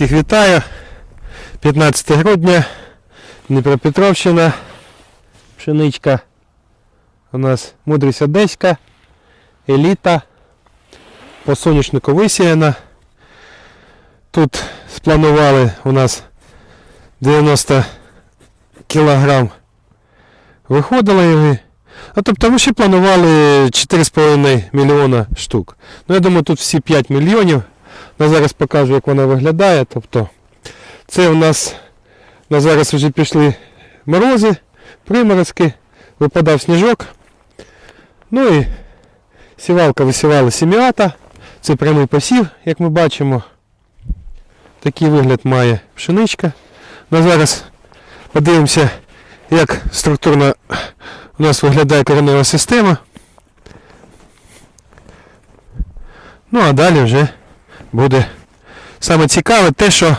Всіх вітаю. 15 грудня. Дніпропетровщина. Пшеничка. У нас мудрість одеська. Еліта. По соняшнику висіяна. Тут спланували у нас 90 кілограм. Виходило її. А тобто ми ще планували 4,5 мільйона штук. Ну я думаю, тут всі 5 мільйонів. Я зараз покажу, як вона виглядає. Тобто, це у нас на зараз вже пішли морози, приморозки, випадав сніжок. Ну і сівалка висівала сіміата. Це прямий посів, як ми бачимо. Такий вигляд має пшеничка. На зараз подивимося, як структурно у нас виглядає коренева система. Ну а далі вже буде саме цікаве те, що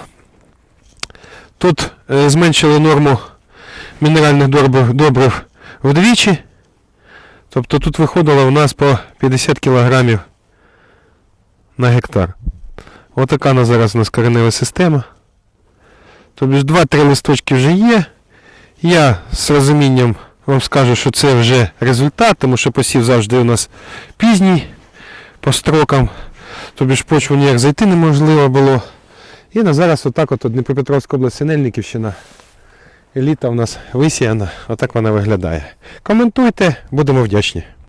тут е, зменшили норму мінеральних добрив, вдвічі. Тобто тут виходило у нас по 50 кілограмів на гектар. Отака на зараз у нас коренева система. Тобто 2-3 листочки вже є. Я з розумінням вам скажу, що це вже результат, тому що посів завжди у нас пізній по строкам. Тобі ж почву ніяк зайти неможливо було. І на зараз отак от Дніпропетровська область Синельниківщина. Еліта у нас висіяна, отак вона виглядає. Коментуйте, будемо вдячні.